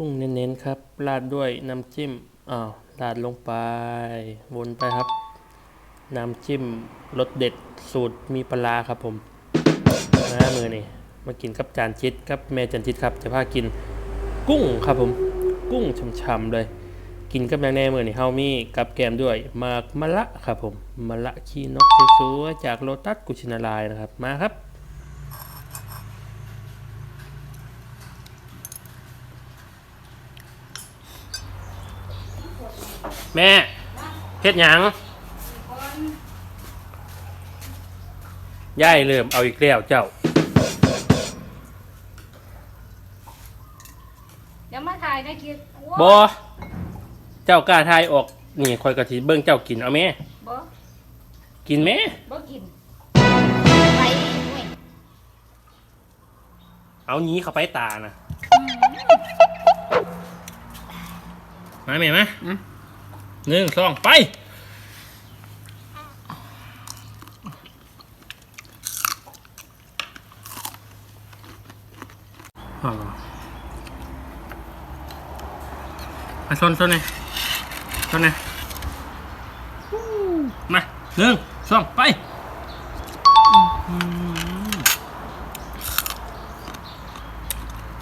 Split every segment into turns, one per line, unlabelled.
กุ้งเน้นๆครับ ราดด้วยน้ำจิ้ม อ้าว ราดลงไป วนไปครับ น้ำจิ้มรสเด็ดสูตรมีปลาครับผมมามือนี่ มากินกับจานชิดครับแม่จานชิดครับ จะพากินกุ้งครับผม กุ้งช่ำๆเลย กินกับย่างแน่มือนี่เฮามีกับแกมด้วยมากมะละครับผมมะละขี้นกสวยๆจากโลตัสกุชินาลายนะครับ มาครับ แม่เฮ็ดหยังย่ายเริ่มเอาอีกแล้วเจ้า
เดี๋ยวมาถ่ายนะคิดโอ้
บอเจ้ากล้าทายออก นี่คอยกะทิเบิ้งเจ้ากินเอาแม่
บ่
กินแม่
บ่กินไปเว้ย
เอานี้เข้าไปตานะมาแม่มา หนึ่งสองไปอ๋อมาชนชนเลยชนเลยมาหนึ่งสองไป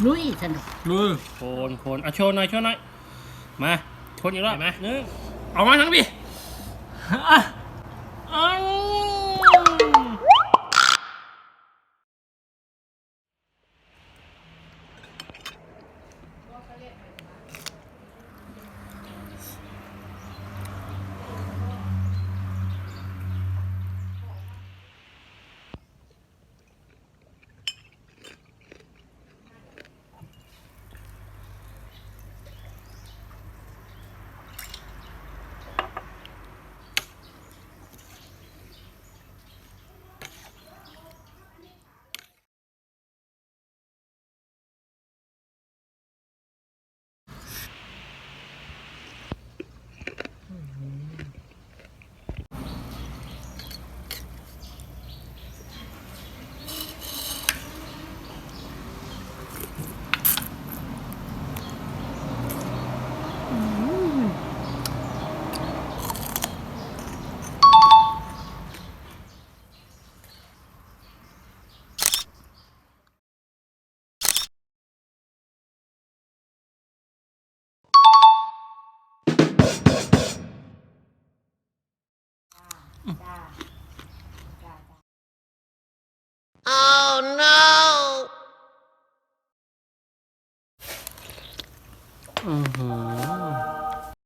ลุยสนุก
ดูโคนโคนเอาโชว์หน่อยโชว์หน่อยมาโคนอีกรอบมาหนึ่ง เอามาทั้งพี่อะอ้าวอือหือ